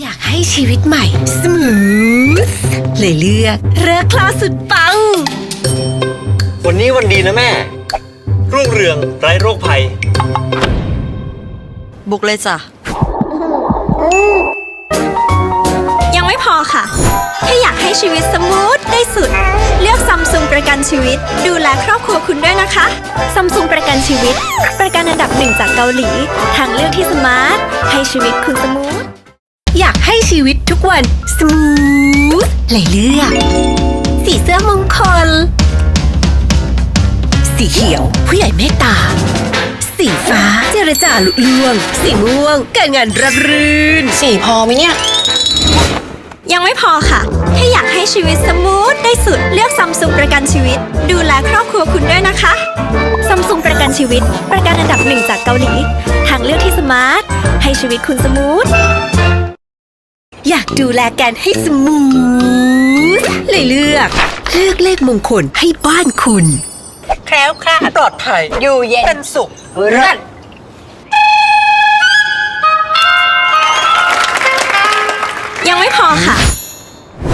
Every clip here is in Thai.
อยากให้ชีวิตใหม่ สมูทเลยเลือกเลือกคลาสสุดปัง วันนี้วันดีนะแม่ รุ่งเรืองไร้โรคภัย บุกเลยจ้ะ ยังไม่พอค่ะ ถ้าอยากให้ชีวิตสมูทได้สุด เลือกซัมซุงประกันชีวิต ดูแลครอบครัวคุณด้วยนะคะซัมซุงประกันชีวิต ประกันอันดับหนึ่งจากเกาหลี ทางเลือกที่สมาร์ท ให้ชีวิตคุณสมูท อยากให้ชีวิตทุกวันสมูทเลยเลือก สีเสื้อมงคล สีเขียว ผู้ใหญ่เมตตา สีฟ้าเจรจาลุล่วง สีม่วง การงานรับรื่น สี่พอไหมเนี่ย ยังไม่พอค่ะ ถ้าอยากให้ชีวิตสมูทได้สุดเลือกซัมซุงประกันชีวิต ดูแลครอบครัวคุณด้วยนะคะซัมซุงประกันชีวิต ประกันอันดับหนึ่งจากเกาหลี ทางเลือกที่สมาร์ท ให้ชีวิตคุณสมูทอยาก ดูแลกันให้สมูทเลยเลือก เลือกเลขมงคลให้บ้านคุณ แคล้วคลาดปลอดภัยอยู่เย็นเป็นสุขเลิศยังไม่พอค่ะ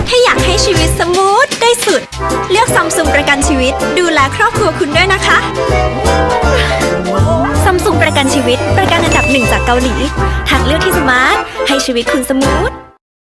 ถ้าอยากให้ชีวิตสมูทได้สุด เลือกซัมซุงประกันชีวิต ดูแลครอบครัวคุณด้วยนะคะซัมซุงประกันชีวิต ประกันอันดับหนึ่งจากเกาหลีทางเลือกที่สมาร์ท ให้ชีวิตคุณสมูท